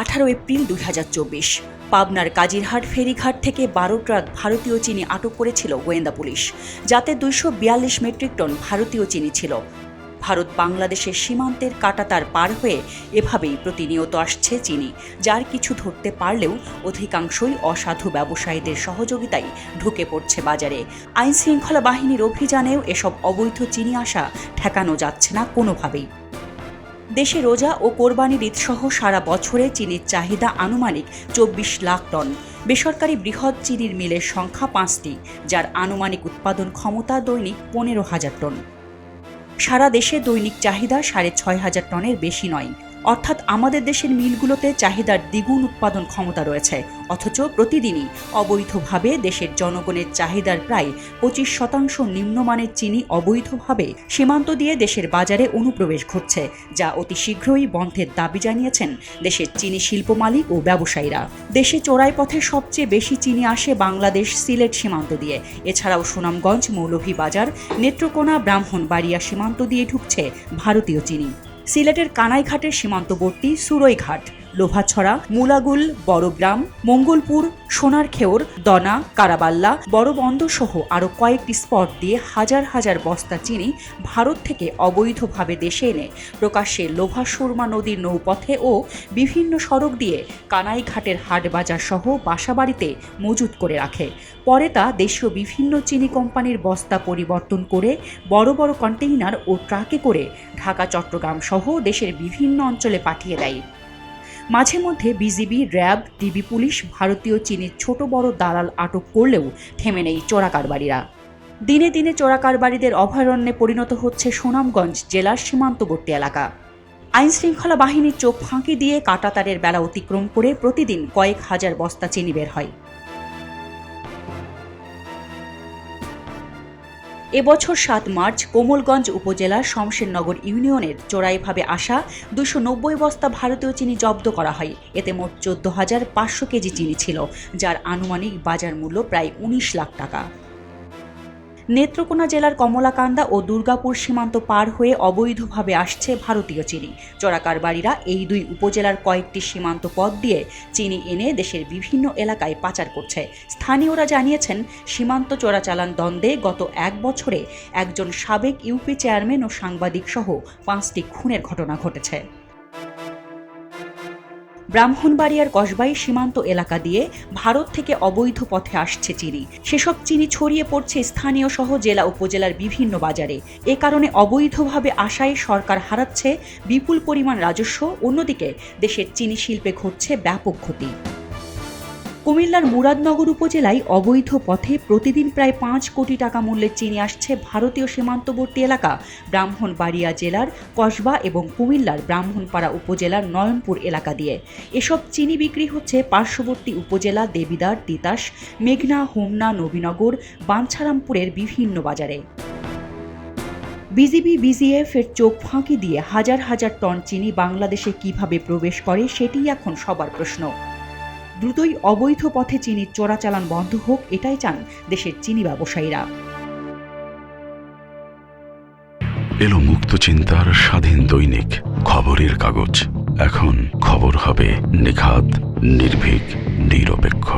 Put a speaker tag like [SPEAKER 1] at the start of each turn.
[SPEAKER 1] আঠারো এপ্রিল দুই হাজার চব্বিশ। পাবনার কাজিরহাট ফেরিঘাট থেকে বারো ট্রাক ভারতীয় চিনি আটক করেছিল গোয়েন্দা পুলিশ, যাতে দুইশো বিয়াল্লিশ মেট্রিক টন ভারতীয় চিনি ছিল। ভারত বাংলাদেশের সীমান্তের কাটাতার পার হয়ে এভাবেই প্রতিনিয়ত আসছে চিনি, যার কিছু ধরতে পারলেও অধিকাংশই অসাধু ব্যবসায়ীদের সহযোগিতায় ঢুকে পড়ছে বাজারে। আইনশৃঙ্খলা বাহিনীর অভিযানেও এসব অবৈধ চিনি আসা ঠেকানো যাচ্ছে না কোনোভাবেই। দেশে রোজা ও কোরবানির ঈদসহ সারা বছরে চিনির চাহিদা আনুমানিক চব্বিশ লাখ টন। বেসরকারি বৃহৎ চিনির মিলের সংখ্যা পাঁচটি, যার আনুমানিক উৎপাদন ক্ষমতা দৈনিক পনেরো হাজার টন। সারা দেশে দৈনিক চাহিদা সাড়ে ছয় হাজার টনের বেশি নয়। অর্থাৎ আমাদের দেশের মিলগুলোতে চাহিদার দ্বিগুণ উৎপাদন ক্ষমতা রয়েছে, অথচ প্রতিদিনই অবৈধভাবে দেশের জনগণের চাহিদার প্রায় পঁচিশ শতাংশ নিম্নমানের চিনি অবৈধভাবে সীমান্ত দিয়ে দেশের বাজারে অনুপ্রবেশ ঘটছে, যা অতি শীঘ্রই বন্ধের দাবি জানিয়েছেন দেশের চিনি শিল্প মালিক ও ব্যবসায়ীরা। দেশে চোরাই পথে সবচেয়ে বেশি চিনি আসে বাংলাদেশ সিলেট সীমান্ত দিয়ে। এছাড়াও সুনামগঞ্জ, মৌলভীবাজার, নেত্রকোনা, ব্রাহ্মণবাড়িয়া সীমান্ত দিয়ে ঢুকছে ভারতীয় চিনি। সিলেটের কানাইঘাটের সীমান্তবর্তী সুরইঘাট। লোভাছড়া, মুলাগুল, বড়গ্রাম, মঙ্গলপুর, সোনারখেওর, দনা, কারাবাল্লা বড়বন্দ সহ আরও কয়েকটি স্পট দিয়ে হাজার হাজার বস্তা চিনি ভারত থেকে অবৈধভাবে দেশে এনে প্রকাশ্যে লোভা সুরমা নদীর নৌপথে ও বিভিন্ন সড়ক দিয়ে কানাইঘাটের হাটবাজার সহ বাসাবাড়িতে মজুত করে রাখে। পরে তা দেশীয় বিভিন্ন চিনি কোম্পানির বস্তা পরিবর্তন করে বড় বড় কন্টেইনার ও ট্রাকে করে ঢাকা চট্টগ্রাম সহ দেশের বিভিন্ন অঞ্চলে পাঠিয়ে দেয়। মাঝে মধ্যে বিজিবি, র্যাব, ডিবি পুলিশ, ভারতীয় চীনের ছোট বড় দালাল আটক করলেও থেমে নেই চোরাকারবারীরা। দিনে দিনে চোরাকারবারীদের অভয়ারণ্যে পরিণত হচ্ছে সুনামগঞ্জ জেলার সীমান্তবর্তী এলাকা। আইন শৃঙ্খলা বাহিনীর চোখ ফাঁকি দিয়ে কাটাতারের বেলা অতিক্রম করে প্রতিদিন কয়েক হাজার বস্তা চিনি বের হয়। এবছর সাত মার্চ কোমলগঞ্জ উপজেলার শমশেরনগর ইউনিয়নের চোরাইভাবে আসা দুশো নব্বই বস্তা ভারতীয় চিনি জব্দ করা হয়। এতে মোট চোদ্দ হাজার পাঁচশো কেজি চিনি ছিল, যার আনুমানিক বাজার মূল্য প্রায় উনিশ লাখ টাকা। নেত্রকোনা জেলার কমলাকান্দা ও দুর্গাপুর সীমান্ত পার হয়ে অবৈধভাবে আসছে ভারতীয় চিনি। চোরাকারবারীরা এই দুই উপজেলার কয়েকটি সীমান্ত পথ দিয়ে চিনি এনে দেশের বিভিন্ন এলাকায় পাচার করছে। স্থানীয়রা জানিয়েছেন, সীমান্ত চোরাচালান দ্বন্দ্বে গত এক বছরে একজন সাবেক ইউপি চেয়ারম্যান ও সাংবাদিক সহ পাঁচটি খুনের ঘটনা ঘটেছে। ব্রাহ্মণবাড়িয়ার কসবাই সীমান্ত এলাকা দিয়ে ভারত থেকে অবৈধ পথে আসছে চিনি। সেসব চিনি ছড়িয়ে পড়ছে স্থানীয় সহ জেলা উপজেলার বিভিন্ন বাজারে। এ কারণে অবৈধভাবে আসায় সরকার হারাচ্ছে বিপুল পরিমাণ রাজস্ব। অন্যদিকে দেশের চিনি শিল্পে ঘটছে ব্যাপক ক্ষতি। কুমিল্লার মুরাদনগর উপজেলায় অবৈধ পথে প্রতিদিন প্রায় পাঁচ কোটি টাকা মূল্যের চিনি আসছে ভারতীয় সীমান্তবর্তী এলাকা, ব্রাহ্মণবাড়িয়া জেলার কসবা এবং কুমিল্লার ব্রাহ্মণপাড়া উপজেলার নয়নপুর এলাকা দিয়ে। এসব চিনি বিক্রি হচ্ছে পার্শ্ববর্তী উপজেলা দেবিদার, তিতাস, মেঘনা, হোমনা, নবীনগর বাঞ্ছারামপুরের বিভিন্ন বাজারে। বিজিবি, বিজিএফ এর চোখ ফাঁকি দিয়ে হাজার হাজার টন চিনি বাংলাদেশে কীভাবে প্রবেশ করে সেটিই এখন সবার প্রশ্ন। দ্রুতই অবৈধ পথে চিনির চোরাচালান বন্ধ হোক, এটাই চান দেশের চিনি ব্যবসায়ীরা।
[SPEAKER 2] এলো মুক্ত চিন্তার স্বাধীন দৈনিক খবরের কাগজ। এখন খবর হবে নিখাত, নির্ভীক, নিরপেক্ষ।